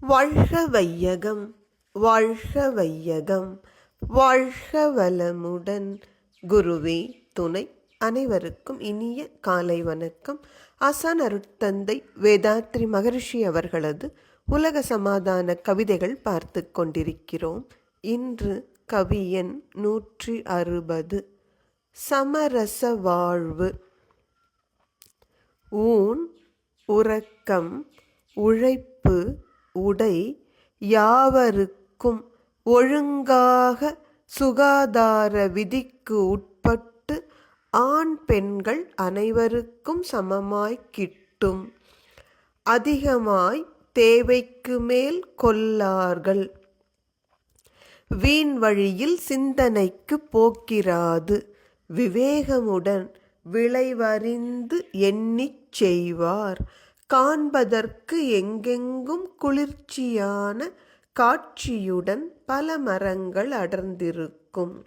வாழ்க வையகம் வாழ்க வையகம் வாழ்க வளமுடன் குருவே துணை அனைவருக்கும் இனிய காலை வணக்கம். ஆசான் அருட்தந்தை வேதாத்ரி மகரிஷி அவர்களது உலக சமாதான கவிதைகள் பார்த்து கொண்டிருக்கிறோம். இன்று கவியன் நூற்றி அறுபது. சமரச வாழ்வு. ஊன் உறக்கம் உழைப்பு உடை யாவருக்கும் ஒழுங்காக சுகாதார விதிக்கு உட்பட்டு ஆண் பெண்கள் அனைவருக்கும் சமமாய் கிட்டும். அதிகமாய் தேவைக்கு மேல் கொல்லார்கள் வீண் வழியில் சிந்தனைக்கு போக்கிறாது. விவேகமுடன் விளைவறிந்து எண்ணிச் செய்வார். காண்பதற்கு எங்கெங்கும் குளிர்ச்சியான காட்சியுடன் பல மரங்கள் அடர்ந்திருக்கும்.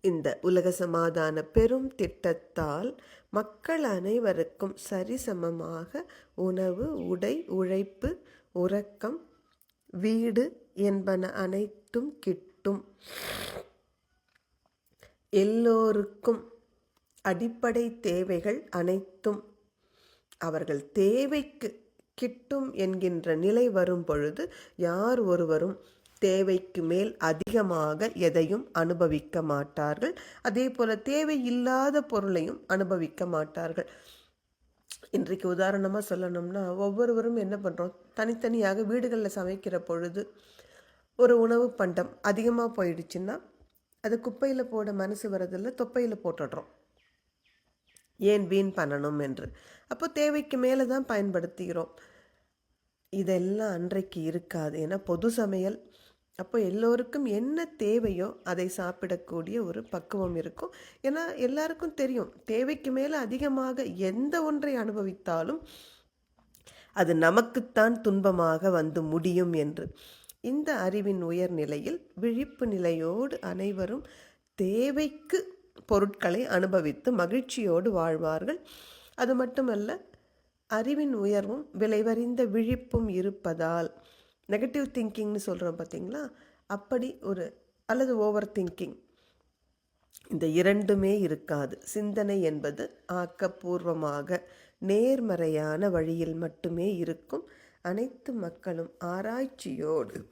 இந்த உலக சமாதான பெரும் திட்டத்தால் மக்கள் அனைவருக்கும் சரிசமமாக உணவு உடை உழைப்பு உறக்கம் வீடு என்பன அனைத்தும் கிட்டும். எல்லோருக்கும் அடிப்படை தேவைகள் அனைத்தும். அவர்கள் தேவைக்கு கிட்டும் என்கின்ற நிலை வரும் பொழுது யார் ஒருவரும் தேவைக்கு மேல் அதிகமாக எதையும் அனுபவிக்க மாட்டார்கள். அதே போல தேவை இல்லாத பொருளையும் அனுபவிக்க மாட்டார்கள். இன்றைக்கு உதாரணமாக சொல்லணும்னா ஒவ்வொருவரும் என்ன பண்ணுறோம் தனித்தனியாக வீடுகளில் சமைக்கிற பொழுது ஒரு உணவு பண்டம் அதிகமாக போயிடுச்சுன்னா அது குப்பையில் போட மனசு வரதில்லை தொப்பையில் போட்டுடுறோம். ஏன் வீண் பண்ணணும் என்று. அப்போ தேவைக்கு மேலே தான் பயன்படுத்துகிறோம். இதெல்லாம் அன்றைக்கு இருக்காது. ஏன்னா பொது சமையல். அப்போ எல்லோருக்கும் என்ன தேவையோ அதை சாப்பிடக்கூடிய ஒரு பக்குவம் இருக்கும். ஏன்னா எல்லாருக்கும் தெரியும். தேவைக்கு மேலே அதிகமாக எந்த ஒன்றை அனுபவித்தாலும் அது நமக்குத்தான் துன்பமாக வந்து முடியும் என்று. இந்த அறிவின் உயர்நிலையில் விழிப்பு நிலையோடு அனைவரும் தேவைக்கு பொருட்களை அனுபவித்து மகிழ்ச்சியோடு வாழ்வார்கள். அது மட்டுமல்ல அறிவின் உயர்வும் விளைவறிந்த விழிப்பும் இருப்பதால் நெகட்டிவ் திங்கிங்னு சொல்கிறோம் பார்த்தீங்களா அப்படி ஒரு அல்லது ஓவர் திங்கிங் இந்த இரண்டுமே இருக்காது. சிந்தனை என்பது ஆக்கப்பூர்வமாக நேர்மறையான வழியில் மட்டுமே இருக்கும். அனைத்து மக்களும் ஆராய்ச்சியோடு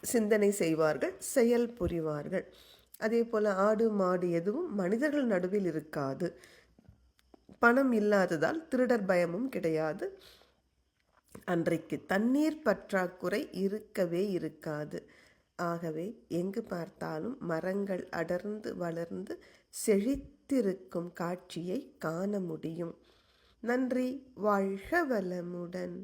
சிந்தனை செய்வார்கள் செயல் புரிவார்கள். அதே போல் ஆடு மாடு எதுவும் மனிதர்கள் நடுவில் இருக்காது. பணம் இல்லாததால் திருடர் பயமும் கிடையாது. அன்றைக்கு தண்ணீர் பற்றாக்குறை இருக்கவே இருக்காது. ஆகவே எங்கு பார்த்தாலும் மரங்கள் அடர்ந்து வளர்ந்து செழித்திருக்கும் காட்சியை காண முடியும். நன்றி வாழ்க வளமுடன்.